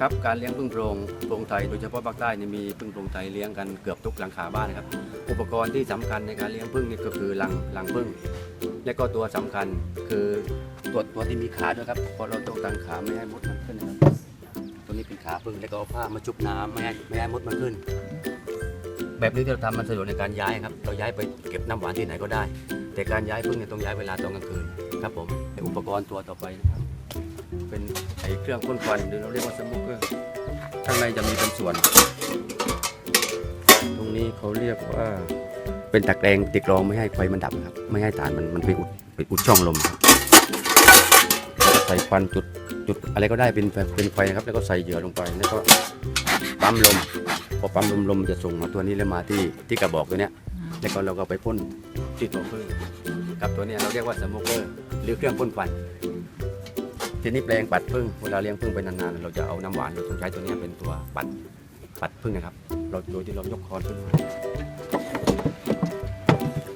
ครับการเลี้ยงพึ่งโพรงโพรงไทยโดยเฉพาะภาคใต้เนี่ยมีพึ่งโพรงไทยเลี้ยงกันเกือบทุกหลังคาบ้านนะครับ อุปกรณ์ที่สำคัญในการเลี้ยงพึ่งนี่ก็คือรังรังพึ่ง และก็ตัวสำคัญคือตัวตัวที่มีขาด้วยครับเพราะเราต้องตั้งขาไม่ให้มดมันขึ้นนะครับตัวนี้เป็นขาพึ่งแล้วก็เอาผ้ามาชุบน้ำไม่ให้ไม่ให้มดมันขึ้น แบบนี้ที่เราทำมันสะดวกในการย้ายครับเราย้ายไปเก็บน้ำหวานที่ไหนก็ได้ แต่การย้ายพึ่งเนี่ยต้องย้ายเวลาตอนกลางคืนครับผมอุปกรณ์ตัวต่อไปนะครับ เป็นไอเครื่องพ่นควันหรือเราเรียกว่าสโมกเกอร์ข้างในจะมีเป็นส่วน ตรงนี้เขาเรียกว่าเป็นตะแกรงติดรองไม่ให้ไฟมันดับครับ ไม่ให้ฐานมันมันไปอุดไปอุดช่องลมครับใส่ควันจุดจุดอะไรก็ได้เป็นไฟเป็นไฟนะครับ แล้วก็ใส่เหยื่อลงไปแล้วก็ปั๊มลมพอปั๊มลมลมจะส่งมาตัวนี้แล้วมาที่ที่กระบอกตัวเนี้ยแล้วก็เราก็ไปพ่นที่ตัวพึ่งกับตัวเนี้ยเราเรียกว่าสโมกเกอร์หรือเครื่องพ่นควัน ทีนี้แปลงปัดพึ่งเวลาเลี้ยงพึ่งไปนานๆเราจะเอาน้ำหวานเราต้องใช้ตัวเนี้ยเป็นตัวปัดปัดพึ่งนะครับ เราโดยที่เรายกคอนขึ้นมา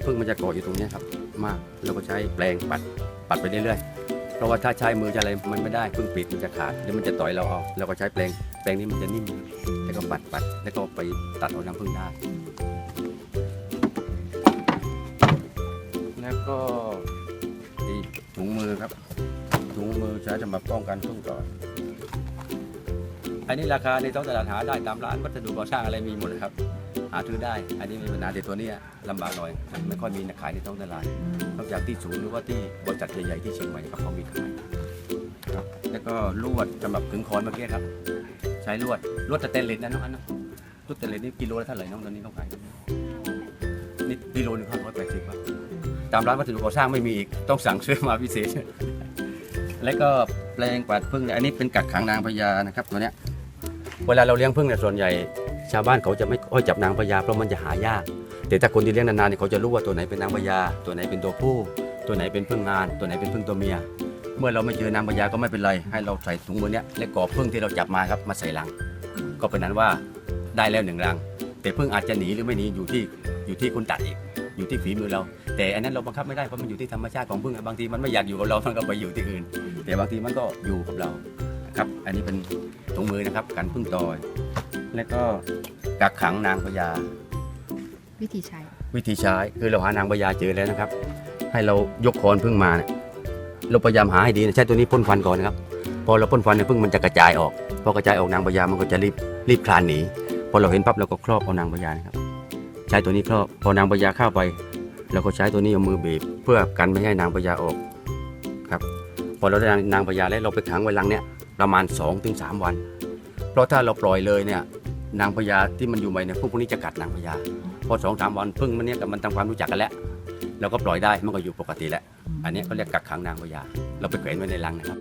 พึ่งมันจะเกาะอยู่ตรงเนี้ยครับ มากเราก็ใช้แปลงปัดปัดไปเรื่อยๆเพราะว่าถ้าใช้มือจะอะไรมันไม่ได้พึ่งปิดมันจะขาดเดี๋ยวมันจะต่อยเราเอาเราก็ใช้แปลงแปลงนี้มันจะนิ่มแล้วก็ปัดปัดแล้วก็ไปตัดเอาน้ำพึ่งได้ แล้วก็อีกถุงมือครับ ถุงมือใช้สำหรับป้องกันพึ่งต่อยอันนี้ราคาในท้องตลาดหาได้ตามร้านวัสดุก่อสร้างอะไรมีหมดเลยครับ หาซื้อได้ อันนี้มีปัญหาแต่ตัวนี้ลำบากหน่อยมันไม่ค่อยมีขายในท้องตลาดนอกจากที่ศูนย์หรือว่าที่บริษัทใหญ่ๆที่เชียงใหม่ครับเขามีขายครับแล้วก็ลวดสำหรับขึงคอนเมื่อกี้ครับ ใช้ลวดลวดสเตนเลสนะน้องอันนะลวดสเตนเลสนี่กิโลละเท่าไหร่น้องตอนนี้เขาขายนี่กิโลหนึ่งห้าร้อยแปดสิบบาทตามร้านวัสดุก่อสร้างไม่มีอีกต้องสั่งซื้อมาพิเศษ แล้วก็แปลงปัดพึ่งเนี่ยอันนี้เป็นกักขังนางพญานะครับตัวเนี้ยเวลาเราเลี้ยงพึ่งเนี่ยส่วนใหญ่ ชาวบ้านเขาจะไม่ค่อยจับนางพญาเพราะมันจะหายาก แต่ถ้าคนที่เลี้ยงนานๆเนี่ยเขาจะรู้ว่าตัวไหนเป็นนางพญาตัวไหนเป็นตัวผู้ ตัวไหนเป็นพึ่งงาน ตัวไหนเป็นพึ่งตัวเมีย เมื่อเราไม่เจอนางพญาก็ไม่เป็นไรให้เราใส่ถุงมือเนี้ยและกอบพึ่งที่เราจับมาครับมาใส่ลัง ก็เป็นนั้นว่าได้แล้วหนึ่งรัง แต่พึ่งอาจจะหนีหรือไม่หนีอยู่ที่อยู่ที่คนตัดอีกอยู่ที่ฝีมือเรา แต่อันนั้นเราบังคับไม่ได้เพราะมันอยู่ที่ธรรมชาติของพึ่งอะบางทีมันไม่อยากอยู่กับเรา มันก็ไปอยู่ที่อื่น แต่บางทีมันก็อยู่กับเรานะครับ อันนี้เป็นถุงมือนะครับกันพึ่งตอย และก็กักขังนางพญาวิธีใช้ วิธีใช้คือเราหานางพญาเจอแล้วนะครับ ให้เรายกคอนพึ่งมาเนี่ยเราพยายามหาให้ดีนะใช้ตัวนี้พ่นฟันก่อนนะครับ พอเราพ่นฟันเนี่ยพึ่งมันจะกระจายออกพอกระจายออกนางพญามันก็จะรีบรีบคลานหนีพอเราเห็นปั๊บเราก็ครอบเอานางพญานะครับ ใช้ตัวนี้ครอบพอนางพญาเข้าไปเราก็ใช้ตัวนี้เอามือบีบเพื่อกันไม่ให้นางพญาออกครับ พอเราได้นางพญาแล้วเราไปขังไว้ลังเนี่ยประมาณ2อถึงสวัน เพราะถ้าเราปล่อยเลยเนี่ยนางพญาที่มันอยู่ใหม่เนี่ยพวกพวกนี้จะกัดนางพญาพอสองสามวันพึ่งมันเนี่ยกับมันทำความรู้จักกันแล้วเราก็ปล่อยได้มันก็อยู่ปกติแล้วอันนี้เขาเรียกกักขังนางพญาเราไปแขวนไว้ในรังนะครับ